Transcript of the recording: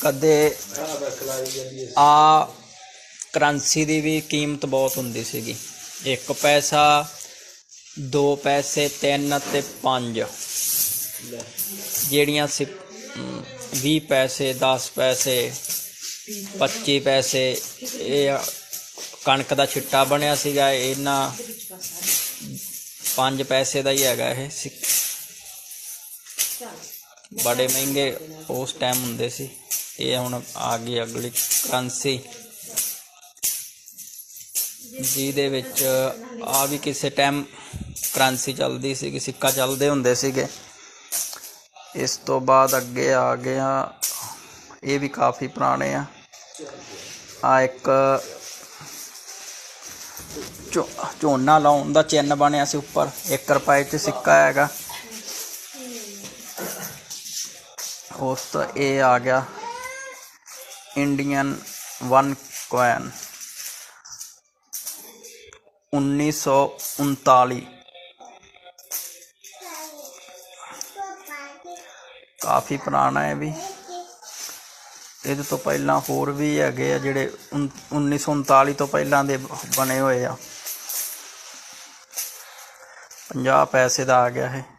ਕਦੇ ਆ ਕਰੰਸੀ ਦੀ ਵੀ ਕੀਮਤ ਬਹੁਤ ਹੁੰਦੀ ਸੀਗੀ। 1 ਪੈਸਾ 2 ਪੈਸੇ 3 ਅਤੇ 5 ਜਿਹੜੀਆਂ ਸੀ 20 ਪੈਸੇ 10 ਪੈਸੇ 25 ਪੈਸੇ, ਇਹ ਕਣਕ ਦਾ ਛਿੱਟਾ ਬਣਿਆ ਸੀਗਾ। ਇਹਨਾਂ 5 ਪੈਸੇ ਦਾ ਹੀ ਹੈਗਾ ਇਹ ਸਿੱਕ- ਬੜੇ ਮਹਿੰਗੇ ਉਸ ਟਾਈਮ ਹੁੰਦੇ ਸੀ। ਇਹ ਹੁਣ ਆ ਗਈ ਅਗਲੀ ਕਰੰਸੀ ਜਿਹਦੇ ਵਿੱਚ ਆ ਵੀ ਕਿਸੇ ਟਾਈਮ ਕਰੰਸੀ ਚੱਲਦੀ ਸੀ ਸਿੱਕਾ ਚੱਲਦੇ ਹੁੰਦੇ ਸੀਗੇ। ਇਸ ਤੋਂ ਬਾਅਦ ਅੱਗੇ ਆ ਗਿਆ ਇਹ ਵੀ ਕਾਫੀ ਪੁਰਾਣੇ ਆ। ਆ ਇੱਕ ਝੋ- ਝੋਨਾ ਲਾਉਣ ਦਾ ਚਿੰਨ ਬਣਿਆ ਸੀ ਉੱਪਰ। 1 ਰੁਪਏ ਚ ਸਿੱਕਾ ਹੈਗਾ। ਉਸ ਤੋਂ ਇਹ ਆ ਗਿਆ ਇੰਡੀਅਨ 1 ਕੋਇਨ 1939 ਕਾਫੀ ਪੁਰਾਣਾ ਹੈ ਵੀ। ਇਹਦੇ ਤੋਂ ਪਹਿਲਾਂ ਹੋਰ ਵੀ ਹੈਗੇ ਆ ਜਿਹੜੇ ਉਨ- 1939 ਤੋਂ ਪਹਿਲਾਂ ਦੇ ਬਣੇ ਹੋਏ ਆ। 50 ਪੈਸੇ ਦਾ ਆ ਗਿਆ ਇਹ।